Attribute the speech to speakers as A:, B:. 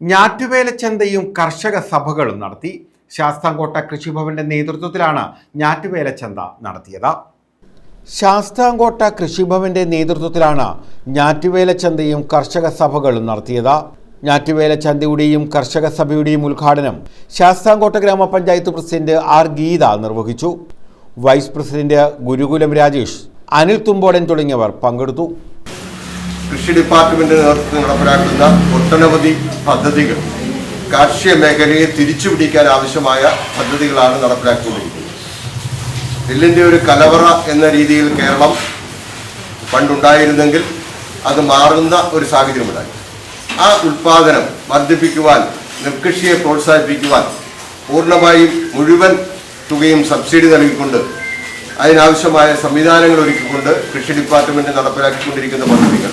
A: ഞാറ്റുവേല ചന്തയും കർഷക സഭകളും നടത്തി. ശാസ്താംകോട്ട കൃഷിഭവന്റെ നേതൃത്വത്തിലാണ് ഞാറ്റുവേല ചന്ത നടത്തിയത്. ശാസ്താംകോട്ട കൃഷിഭവന്റെ നേതൃത്വത്തിലാണ് ഞാറ്റുവേല ചന്തയും കർഷക സഭകളും നടത്തിയത്. ഞാറ്റുവേല ചന്തയുടെയും കർഷക സഭയുടെയും ഉദ്ഘാടനം ശാസ്താംകോട്ട ഗ്രാമപഞ്ചായത്ത് പ്രസിഡന്റ് ആർ ഗീത നിർവഹിച്ചു. വൈസ് പ്രസിഡന്റ് ഗുരുകുലം രാജേഷ് അനിൽ തുമ്പോടൻ തുടങ്ങിയവർ പങ്കെടുത്തു.
B: കൃഷി ഡിപ്പാർട്ട്മെന്റിന്റെ നേതൃത്വത്തിൽ നടപ്പിലാക്കുന്ന ഒട്ടനവധി പദ്ധതികൾ കാർഷിക മേഖലയെ തിരിച്ചുപിടിക്കാൻ ആവശ്യമായ പദ്ധതികളാണ് നടപ്പിലാക്കിക്കൊണ്ടിരിക്കുന്നത്. നെല്ലിന്റെ ഒരു കലവറ എന്ന രീതിയിൽ കേരളം പണ്ടുണ്ടായിരുന്നെങ്കിൽ അത് മാറുന്ന ഒരു സാഹചര്യമുണ്ടായി. ആ ഉൽപാദനം വർദ്ധിപ്പിക്കുവാൻ നെൽകൃഷിയെ പ്രോത്സാഹിപ്പിക്കുവാൻ പൂർണമായും മുഴുവൻ തുകയും സബ്സിഡി നൽകിക്കൊണ്ട് അതിനാവശ്യമായ സംവിധാനങ്ങൾ ഒരുക്കിക്കൊണ്ട് കൃഷി ഡിപ്പാർട്ട്മെന്റ് നടപ്പിലാക്കിക്കൊണ്ടിരിക്കുന്ന പദ്ധതികൾ.